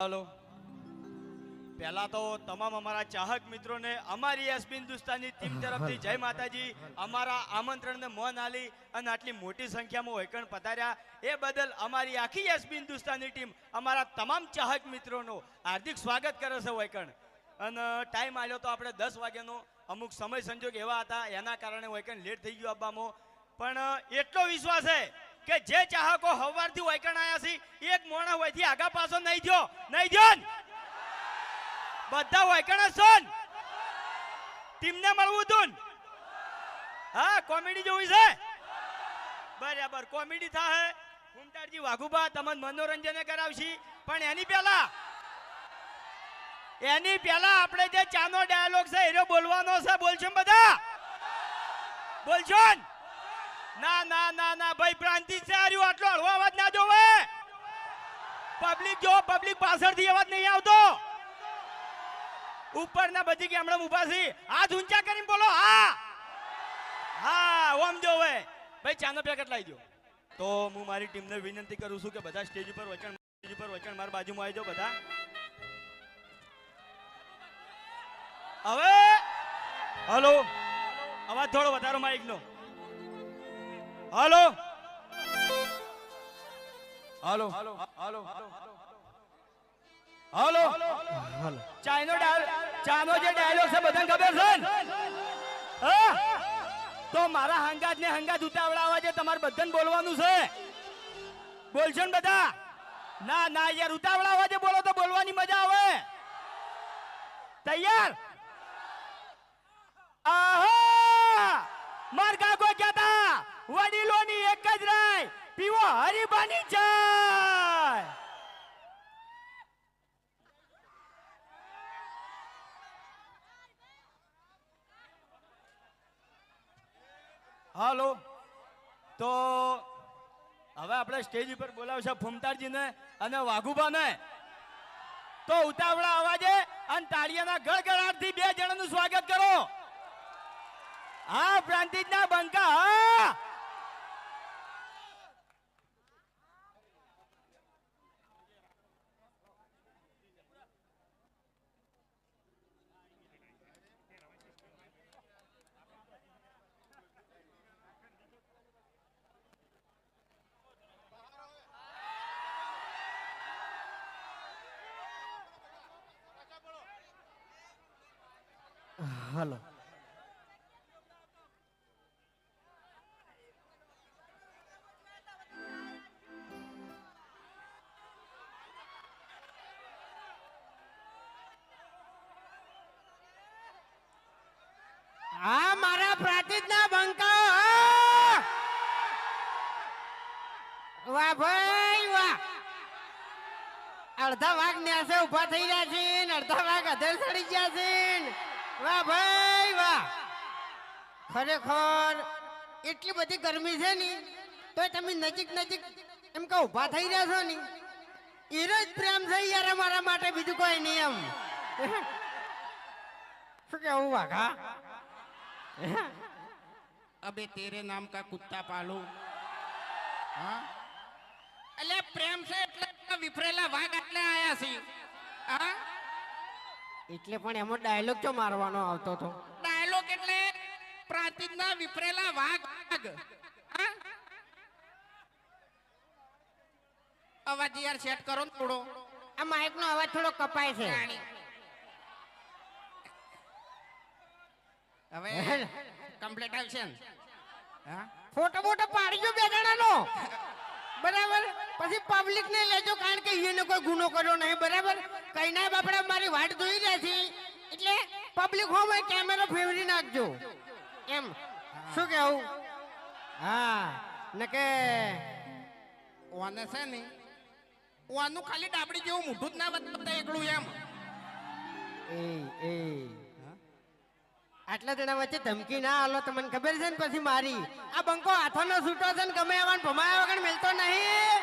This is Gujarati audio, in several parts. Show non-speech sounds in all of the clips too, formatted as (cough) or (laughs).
હાલો પહેલા તો તમામ અમારા ચાહક મિત્રોને અમારી એસબી હિન્દુસ્તાનની ટીમ તરફથી જય માતાજી. અમારા આમંત્રણને મોન આલી અને આટલી મોટી સંખ્યામાં વૈકણ પધાર્યા. એ બદલ અમારી આખી એસબી હિન્દુસ્તાનની ટીમ અમારા તમામ ચાહક મિત્રોનો હાર્દિક સ્વાગત કરે છે વૈકણ. અને ટાઈમ આવ્યો તો આપણે દસ વાગ્યાનો. અમુક સમય સંજોગ એવા હતા એના કારણે વૈકણ લેટ થઈ ગયું આવવામાં પણ એટલો વિશ્વાસ છે કે જે ચાહકો હવારથી વૈકણ આયા છે, એક મોણા હોયથી આગા પાછો નહીં થયો. નહીં થયો બધા વૈકણ જ છો ટીમને મળવું તું હા, કોમેડી જોવી છે? બરાબર, કોમેડી થાય ઘૂમતાડજી વાઘુબા તમને મનોરંજન કરાવશી. પણ એની પહેલા એની પહેલા આપણે જે ચાનો ડાયલોગ છે, એનો બોલવાનો છે, બોલશો બધા? બોલશો ને? ના ના ના ના, ભાઈ પ્રાંતિ છે આર્યું આટલો હળવો અવાજ ના જોવે. પબ્લિક જો પબ્લિક પાછળથી અવાજ નહીં આવતો. ઉપરના બધી ગામડા ઊભા છે. હાથ ઊંચા કરીને બોલો, હા. હા, ઓમ જોવે. ભાઈ, ચાનો પેકેટ લાવી દો તો હું મારી ટીમને વિનંતી કરું છું કે બધા સ્ટેજ ઉપર વચન, સ્ટેજ ઉપર વચન મારા બાજુમાં આવી જાઓ બધા. હવે, હલો. અવાજ થોડો વધારો માઇકનો. નો hello. Hello. Hello. Hello hello dialogue ચાનો જે ડાયલોગ છે, બધાને ખબર છે? તો મારા હંગાત ને હંગાત ઉતાવળાવા છે તમારે બધાને બોલવાનું છે. બોલશો ને બધા? ના ના, યાર, ઉતાવળાવા છે બોલો તો બોલવાની મજા આવે. તૈયાર? આહા! માર કાકો કહેતા વડીલોની એક જ રાય, પીવો હરીબાની જાય. હાલો, તો હવે આપણે સ્ટેજ ઉપર બોલાવશે ફૂમતારજીને અને વાઘુબાને. તો ઉતાવળા અવાજે અને તાળીયાના ગળગળાટથી બે જણાનું સ્વાગત કરો. હા, પ્રાંતિજના બંકા, હા. હલો. હા, મારા પ્રાતિજના બંકા વાહ ભાઈ, વાહ! અડધા વાઘ ન્યાસે ઊભા થઈ ગયા છે અડધા વાઘ અધેર સડી ગયા છે. વાહ ભાઈ વાહ. ખરેખર એટલી બધી ગરમી છે ને તો તમે નજીક નજીક એમ કે ઊભા થઈ રહ્યા છો ને એનો જ પ્રેમ છે યાર અમારા માટે બીજું કોઈ નહીં એમ. શું કેવું વાઘા? અબે તેરે નામ કા કુત્તા પાલો. હા? એટલે પ્રેમ છે એટલે વિફરેલા વાઘ એટલે આયા છે. હા? એટલે પણ એમાં ડાયલોગ ચો મારવાનો આવતો હતો? ડાયલોગ એટલે પ્રાંતિજના વિપરેલા વાઘ. અવાજ યાર સેટ કરો ને થોડો. આ માઇક નો અવાજ થોડો કપાય છે. હવે કમ્પ્લીટ આવશે ને. ફોટો મોટો પાડજો બે જણાનો. બરાબર? પછી પબ્લિક ને લેજો, કારણ કે એને કોઈ ગુનો કર્યો નહીં, બરાબર? કઈ ના, બાપડા મારી વાટ જોઈ રહ્યા છે. એટલે પબ્લિક હોમ કેમેરો ફેરવી નાખજો. એમ. શું કેવું હા. નકે ઓને છે ને, ઓનું ખાલી ડાબડી જેવું મોઢું જ ના બતાવતા એકલું એમ. એ એ. આટલા જણા વચ્ચે ધમકી ના આલો તમને ખબર છે ને પછી મારી? આ બંકો હાથોનો છૂટો છે ને ગમે આવવાનું ભમાયા વગર મિલતો નહીં.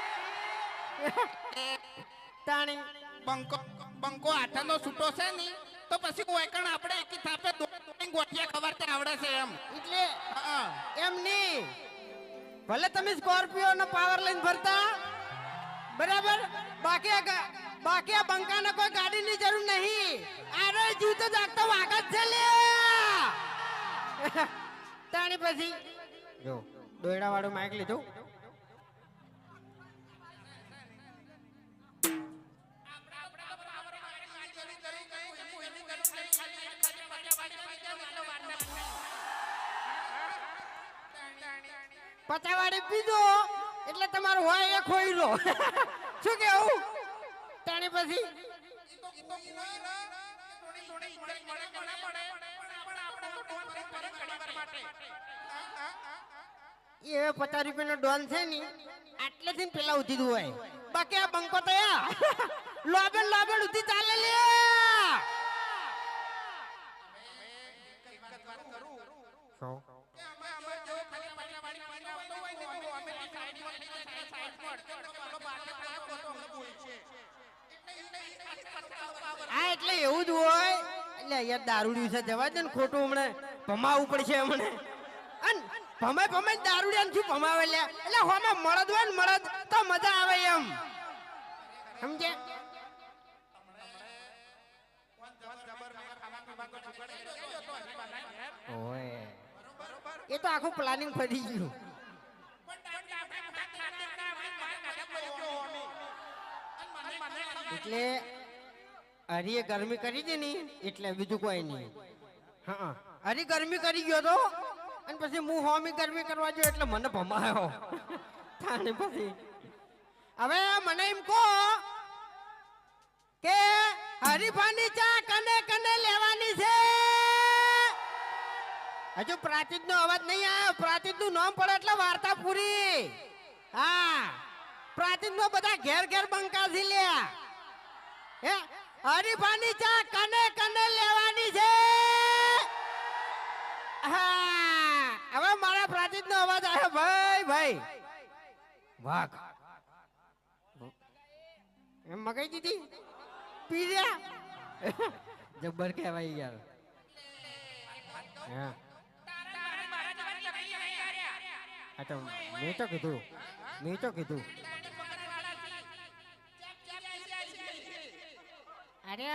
તાણી. બંકો બંકો આઠાનો છૂટો છે ને તો પછી ઓયકણ આપણે એકી થાપે ગોઠિયા ખબર આવડે છે એમ. એટલે હા. એમ નહીં. ભલે તમે સ્કોર્પિયો નો પાવર લઈને ફરતા બરાબર? બાકી આ બાકી આ બંકાને કોઈ ગાડીની જરૂર નહીં. આરે જીવતો જાગતો વાગત છે લે તાણી પછી જો દોયડા વાળું માઇક લીધું પચાવાડી પીધો એટલે તમારું હોય એ ખોઈ લો શું કેવું તાણી પછી એ પચાસ રૂપિયાનો ડોન છે ને આટલે થી પેલા ઉધી હોય. બાકી આ બંકો તયા યા. લોબે લોબે ઉધી ચાલે લે એટલે એવું જ હોય એટલે યાર દારૂડિયું છે, જવા દે ને ખોટું હમણાં. ભમાવવું પડશે હમણે. અન ભમાય ભમાય દારૂડિયાને શું ભમાવે લે? એટલે હોમાં મળદ હોય ને મળદ, તો મજા આવે એમ. સમજે એ તો આખું પ્લાનિંગ ફરી ગયું. એટલે હરીએ ગરમી કરી દે ને એટલે બીજું કોઈ નહીં. હા. હરી ગરમી કરી ગયો તો અને પછી હું હોમી ગરમી કરવા ગયો એટલે મને ભમાયો. થાને પછી. હવે મને એમ કહો કે હરીફાની ચા કને કને લેવાની છે? હજુ પ્રાચીત નો અવાજ નહીં આવ્યો. પ્રાચીનનું નામ પડે એટલે વાર્તા પૂરી. હા. પ્રાચીન બધા ઘેર ઘેર બંકાસી લે હે? હરીફાની ચા કને કને લેવાની છે? હા હવે મારા પ્રાચીન નો અવાજ આવ્યો. ભાઈ ભાઈ. વાઘ. એમ મગાઈ દીધી? પીર્યા? જબ્બર કહેવાય યાર. હા. હા તો મેં તો કીધું. મેં તો કીધું. અરે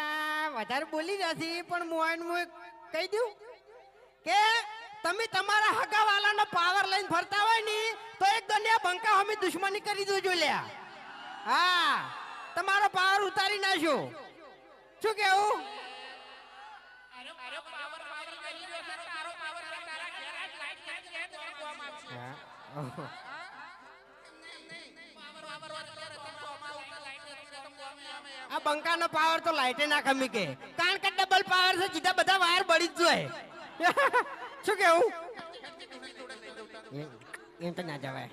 વધારે બોલી નથી પણ આઈને એક કહી દઉં કે તમે તમારા હગાવાલાનો પાવર લઈને ફરતા હોય ને તો એક દુનિયા બંકા અમે દુશ્મની કરી દો લ્યા. હા તમારો પાવર ઉતારી નાખ્યો શું કેવું? હા, આ બંકાનો પાવર તો લાઈટે ના ખમી કે. કારણ કે ડબલ પાવર છે જીધા બધા વાયર બળી જ જોઈએ (laughs) શું કેવું? એમ- તો ના જવાય.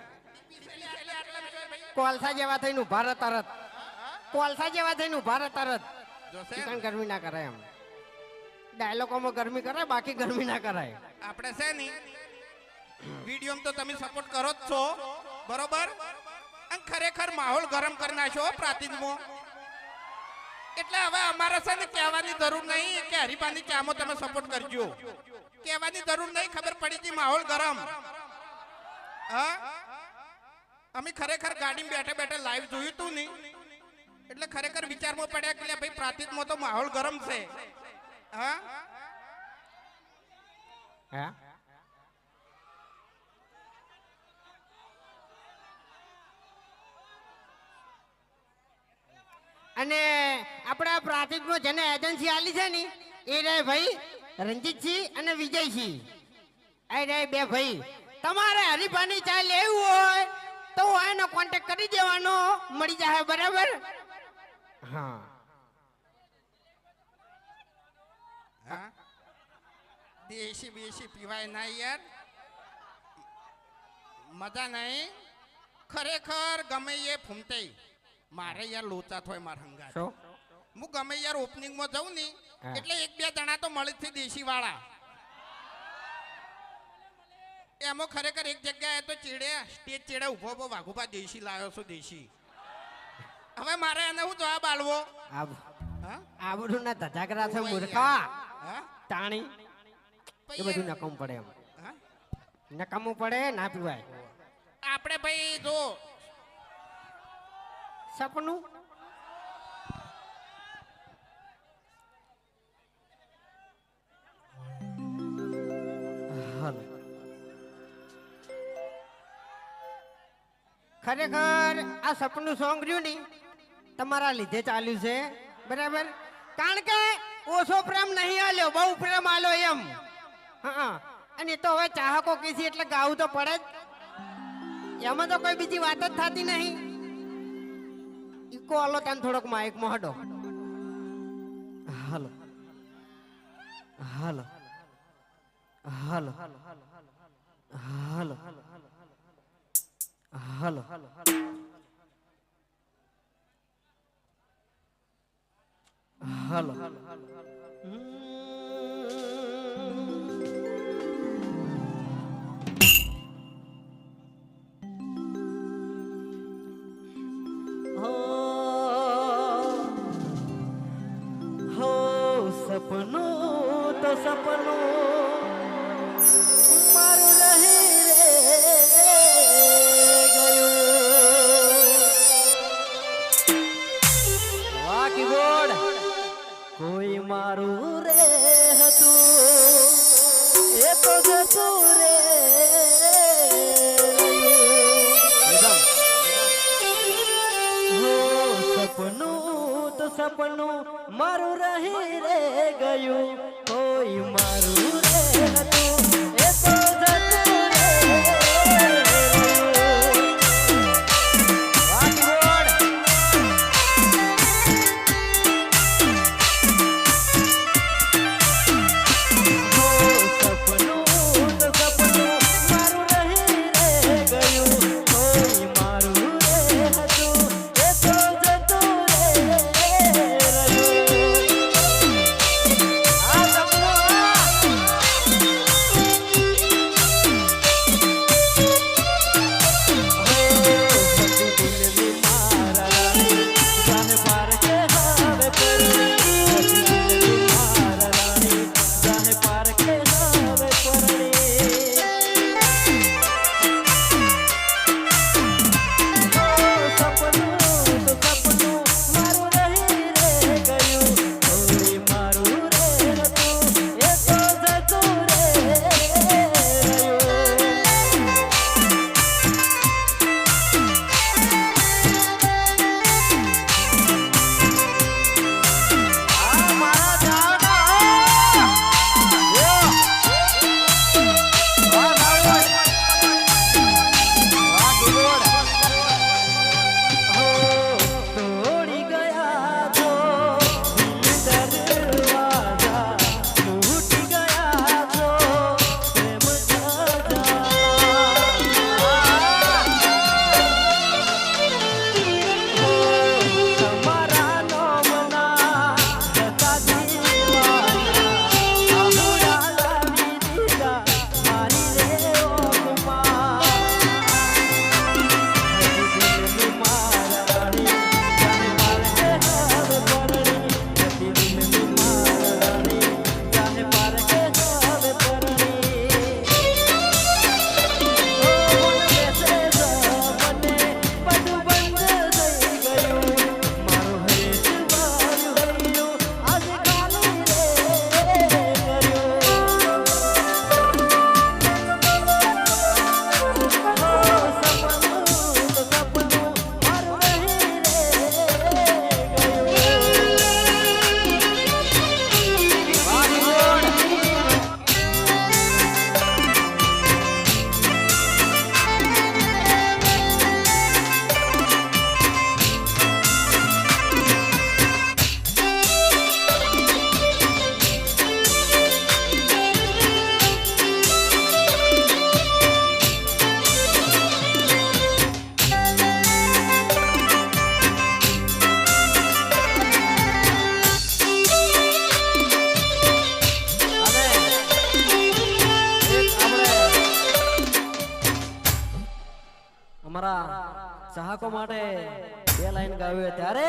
કોલસા જેવા થઈને ઊભા રહે તરત. કોલસા જેવા થઈને ઊભા રહે તરત. કારણ ગરમી ના કરાય એમ. ડાયલોગોમાં ગરમી કરાય બાકી ગરમી ના કરાય. આપણે છે ને વિડીયોમાં તો તમે સપોર્ટ કરો જ છો. બરોબર? અને ખરેખર માહોલ ગરમ કરી નાખ્યો પ્રાતિજમાં. એટલે હવે અમારે છે ને કહેવાની જરૂર નહીં કે હરિભાની ચામો તમે સપોર્ટ કરજો. કહેવાની જરૂર નહીં, ખબર પડી હતી માહોલ ગરમ. હા? અમે ખરેખર ગાડીમાં બેઠે બેઠે લાઈવ જોયું તું નહીં એટલે ખરેખર વિચારમાં પડ્યા કે ભાઈ પ્રાતિકમાં તો માહોલ ગરમ છે. હા? હા? અને આપણા પ્રાથમિકમાં જેને એજન્સી આલી છે ને એ રે ભાઈ રંજીતસિંહ અને વિજયસિંહ. એ રે બે ભાઈ. તમારે હરીફાની ચા લેવું હોય તો એનો કોન્ટેક કરી દેવાનો. મળી જાય બરાબર? હા. હા? દેશી બેસી પીવાય ના યાર. મજા નહીં. ખરેખર ગમે એ ફૂમતે. મારે યાર લોચા થોય માર હંગાત. શું? હું ગમે યાર ઓપનિંગમાં જાઉં ને એટલે એક બે જણા તો મળી થી દેશી વાળા એમાં ખરેખર એક જગ્યાએ તો ચીડે સ્ટેજ ચીડે ઊભો ઊભો વાઘુભા દેશી લાવ્યો છું દેશી. હવે મારે એને હું જવાબ આલવો આ બધું ના ધજાગરા છે મૂર્ખા. તાણી એ બધું નકમ પડે એમ. નકામું પડે ના પીવાય. આપણે ભાઈ જો हाँ। खरेखर आ सपनू सॉन्ग रू नी तमारा लीधे चालू से बराबर कारण के ओसो प्रेम नहीं आलो बहु प्रेम आलो एम हाँ तो हम चाहको किसी एट गाँव तो पड़े यम तो कोई बीजी बात थाती नहीं ઈકો આલો તને થોડોક માઇકમાં હડો. હાલો. હાલો. હાલો. હાલો. હાલો. હાલો. હો સપનું તો સપનું ચાહકો માટે બે લાઈન ગાવી ત્યારે.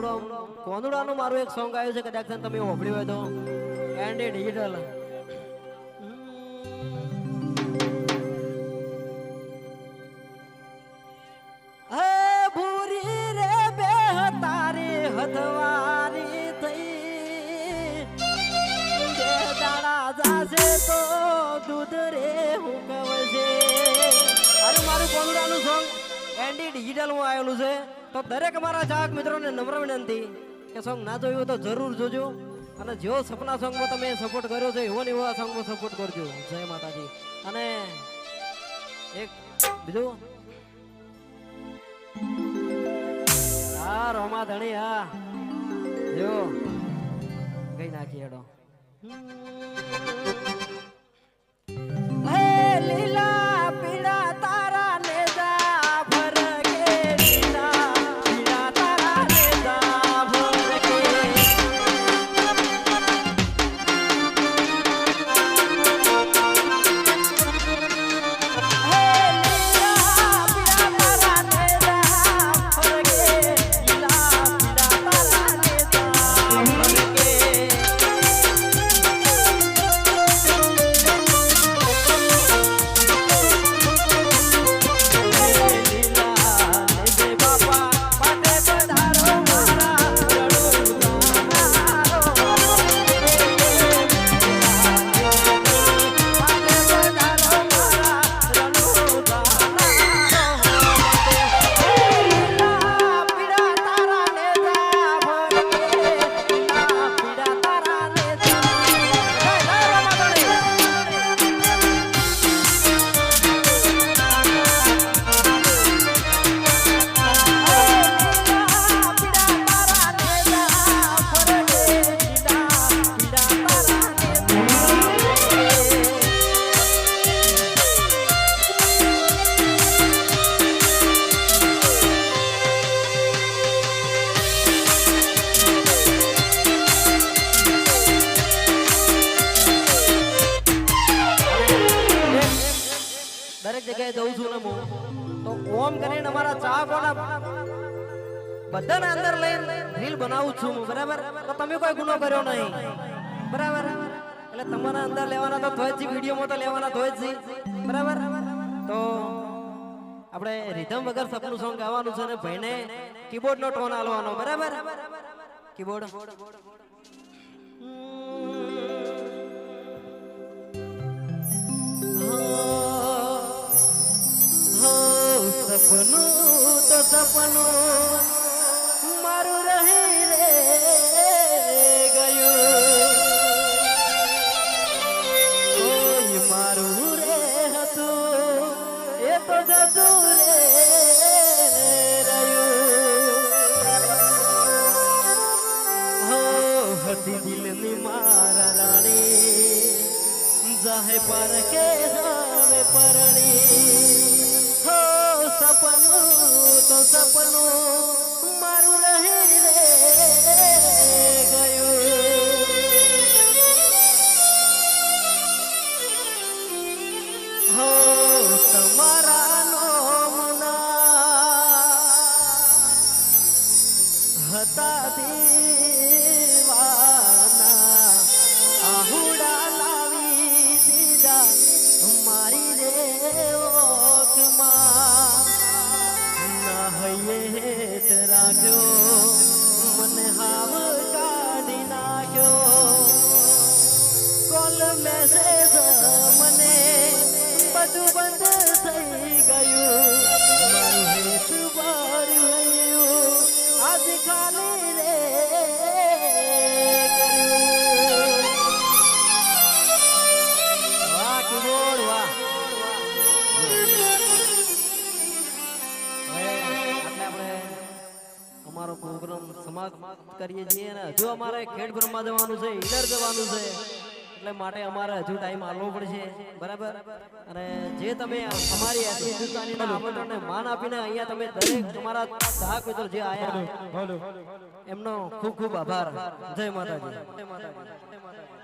કોંદડો કોંદડાનું મારું એક સોંગ આવ્યું છે, કદાચ તમે સાંભળ્યું હોય તો. એન્ડ એ ડિજિટલ દરેક મારા ચાહક મિત્રોને નમ્ર વિનંતી કે સોંગ ના જોયું તો જરૂર જોજો અને જેવો સપના સોંગમાં તમે સપોર્ટ કર્યો છે, એવો ને એવો આ સોંગમાં સપોર્ટ કરજો. જય માતાજી. અને એક બીજું. હા, રોમા ધણી, હા. જો. ગઈ નાખી હેડો. બધાને અંદર લઈને રીલ બનાવું છું હું, બરાબર? તો તમે કોઈ ગુનો કર્યો નહીં. બરાબર? એટલે તમારા અંદર લેવાના તો થોય જ વિડીયોમાં તો લેવાના થોય જી બરાબર? તો આપણે રિધમ વગર સપનું સોંગ ગાવાનું છે ને ભાઈને કીબોર્ડ નો ટોન આલવાનો બરાબર? કીબોર્ડ. સપનું તો સપનું. દિલની મારા રાણી જાહે પર કે હવે પરણી હો સપનું તો સપનું અમારો પ્રોગ્રામ સમાપ્ત કરીએ છીએ ને હજુ અમારે ખેડ જવાનું છે ઈડર જવાનું છે એટલે માટે અમારે હજુ ટાઈમ આલવો પડશે. બરાબર? અને જે તમે અમારી હિન્દુસ્તાનીના આમંત્રણને માન આપીને અહીંયા તમે દરેક તમારા ગ્રાહક મિત્રો જે આયા એમનો ખૂબ ખૂબ આભાર. જય માતાજી. જય માતાજી.